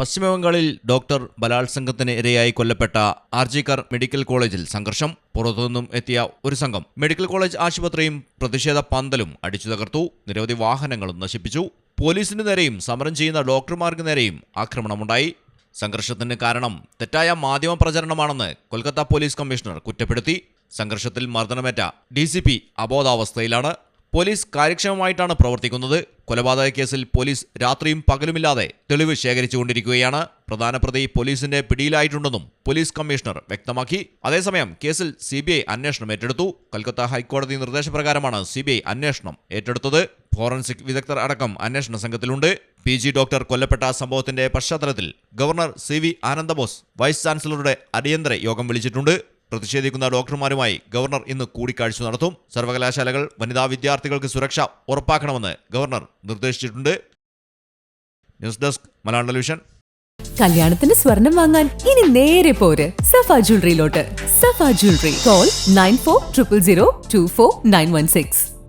പശ്ചിമബംഗാളിൽ ഡോക്ടർ ബലാത്സംഗത്തിന് ഇരയായി കൊല്ലപ്പെട്ട ആർജിക്കർ മെഡിക്കൽ കോളേജിൽ സംഘർഷം പുറത്തുനിന്നും എത്തിയ ഒരു സംഘം. മെഡിക്കൽ കോളേജ് ആശുപത്രിയും പ്രതിഷേധ പന്തലും അടിച്ചു തകർത്തു. നിരവധി വാഹനങ്ങളും നശിപ്പിച്ചു. പോലീസിന് നേരെയും സമരം ചെയ്യുന്ന ഡോക്ടർമാർക്ക് നേരെയും ആക്രമണമുണ്ടായി. സംഘർഷത്തിന് കാരണം തെറ്റായ മാധ്യമ പ്രചരണമാണെന്ന് കൊൽക്കത്ത പോലീസ് കമ്മീഷണർ കുറ്റപ്പെടുത്തി. സംഘർഷത്തിൽ മർദ്ദനമേറ്റ ഡി സി പി അബോധാവസ്ഥയിലാണ്. പോലീസ് കാര്യക്ഷമമായിട്ടാണ് പ്രവർത്തിക്കുന്നത്. കൊലപാതക കേസിൽ പോലീസ് രാത്രിയും പകലുമില്ലാതെ തെളിവ് ശേഖരിച്ചുകൊണ്ടിരിക്കുകയാണ്. പ്രധാന പ്രതി പോലീസിന്റെ പിടിയിലായിട്ടുണ്ടെന്നും പോലീസ് കമ്മീഷണർ വ്യക്തമാക്കി. അതേസമയം കേസിൽ സി അന്വേഷണം ഏറ്റെടുത്തു. കൽക്കത്ത ഹൈക്കോടതി നിർദ്ദേശപ്രകാരമാണ് സി അന്വേഷണം ഏറ്റെടുത്തത്. ഫോറൻസിക് വിദഗ്ധർ അടക്കം അന്വേഷണ സംഘത്തിലുണ്ട്. പി ജി ഡോക്ടർ കൊല്ലപ്പെട്ട സംഭവത്തിന്റെ പശ്ചാത്തലത്തിൽ governor C V Ananda Bose vice ചാൻസലറുടെ അടിയന്തര യോഗം വിളിച്ചിട്ടുണ്ട്. പ്രതിഷേധിക്കുന്ന ഡോക്ടർമാരുമായി ഗവർണർ ഇന്ന് കൂടിക്കാഴ്ച നടത്തും. സർവകലാശാലകൾ വനിതാ വിദ്യാർത്ഥികൾക്ക് സുരക്ഷ ഉറപ്പാക്കണമെന്ന് ഗവർണർ നിർദ്ദേശിച്ചിട്ടുണ്ട്. News desk Malayalam television. കല്യാണത്തിന് സ്വർണം വാങ്ങാൻ ഇനി നേരെ പോര്. Safa ജ്വല്ലറിയിലോട്ട്. Safa jewellery. Call nine four triple zero two four nine one six